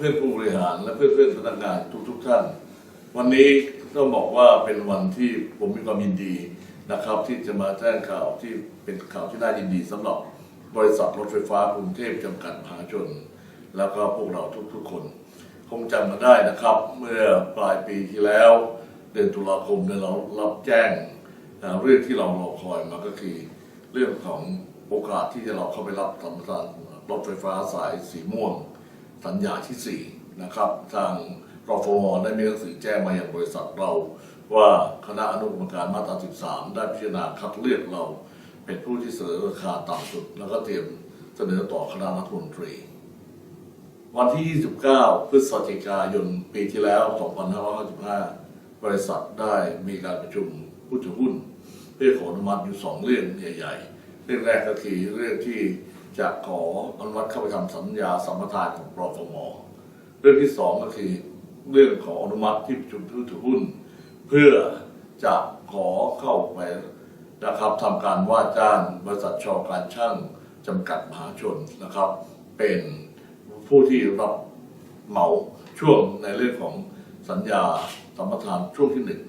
พื่อนผู้บริหารและเพื่อนๆพนักงานทุกๆท่าน วันนี้ต้องบอกว่าเป็นวันที่ผมมีความยินดีนะครับ ที่จะมาแจ้งข่าวที่เป็นข่าวที่น่ายินดีสำหรับบริษัทรถไฟฟ้ากรุงเทพจำกัดมหาชน แล้วก็พวกเราทุกๆคน คงจำมาได้นะครับ เมื่อปลายปีที่แล้ว เดือนตุลาคมเนี่ยเรารับแจ้งเรื่องที่เรารอคอยมาก็คือ เรื่องของโอกาสที่จะเราเข้าไปรับสัมปทานรถไฟฟ้าสายสีม่วง สัญญาที่ 4 นะครับ ทางรฟมได้มีหนังสือแจ้งมาอย่างบริษัทเรา ว่าคณะอนุกรรมการมาตรา 13 ได้พิจารณาคัดเลือกเราเป็นผู้ที่เสนอราคาต่ำสุด แล้วก็เตรียมเสนอต่อคณะรัฐมนตรี วันที่ 29 พฤศจิกายนปีที่แล้ว 2555 บริษัทได้มีการประชุมผู้ถือหุ้นเพื่อขออนุมัติอยู่สองเรื่องใหญ่ๆเรื่องแรกก็คือเรื่องที่ จะขออนุมัติเข้าไปทำสัญญาสัมปทานของปฟมเรื่องที่สองก็คือเรื่องของอนุมัติที่ประชุมผู้ถือหุ้น เพื่อจะขอเข้าไปนะครับทำการว่าจ้างบริษัทชอการช่างจำกัดมหาชนนะครับ เป็นผู้ที่รับเหมาช่วงในเรื่องของสัญญาสัมปทานช่วงที่หนึ่ง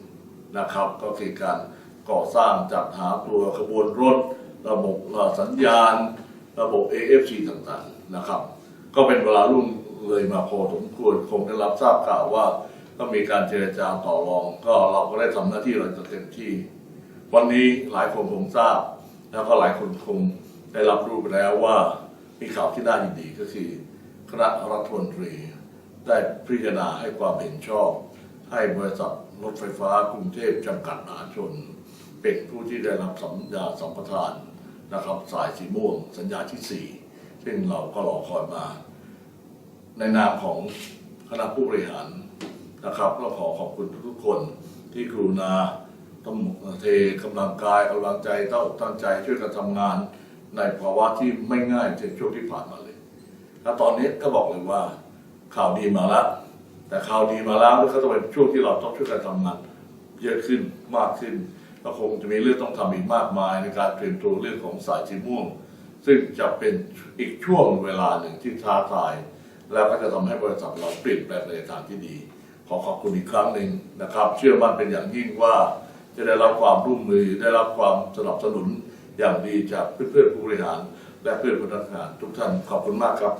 นะครับ ก็คือการก่อสร้างจัดหาตัวขบวนรถ ระบบสัญญาณ ระบบ AFC ต่างๆนะครับ ก็เป็นเวลาลุ่งเลยมาพอสมควรคงได้รับทราบข่าวว่าก็มีการเจรจาต่อรอง ก็เราก็ได้ทำหน้าที่เราจะเต็มที่ วันนี้หลายคนคงทราบ แล้วก็หลายคนคงได้รับรู้ไปแล้วว่ามีข่าวที่น่ายินดีก็คือคณะรัฐมนตรี ได้พิจารณาให้ความเห็นชอบ ให้บริษัทรถไฟฟ้ากรุงเทพจำกัดมหาชน เป็นผู้ที่ได้รับสัญญาสัมปทาน นะครับสายสีม่วงสัญญาที่ 4 ซึ่งเราก็รอคอยมา ในนามของคณะผู้บริหารนะครับก็ขอขอบคุณทุกคนที่กรุณาต้องเทกำลังกายกำลังใจตั้งอกตั้งใจช่วยกันทำงาน ในภาวะที่ไม่ง่ายในช่วงที่ผ่านมาเลยแล้วตอนนี้ก็บอกเลยว่าข่าวดีมาแล้ว แต่ข่าวดีมาแล้วก็ต้องเป็นช่วงที่เราต้องช่วยกันทำงานเยอะขึ้นมากขึ้น ก็คงจะมีเรื่องต้องทำอีกมากมายในการเตรียมตัวเรื่องของสายสีม่วง ซึ่งจะเป็นอีกช่วงเวลาหนึ่งที่ท้าทาย แล้วก็จะทำให้บริษัทเราเปลี่ยนแปลงในทางที่ดี ขอขอบคุณอีกครั้งหนึ่งนะครับ เชื่อมั่นเป็นอย่างยิ่งว่าจะได้รับความร่วมมือได้รับความสนับสนุนอย่างดีจากเพื่อนๆผู้บริหาร และเพื่อนพนักงานทุกท่านขอบคุณมากครับ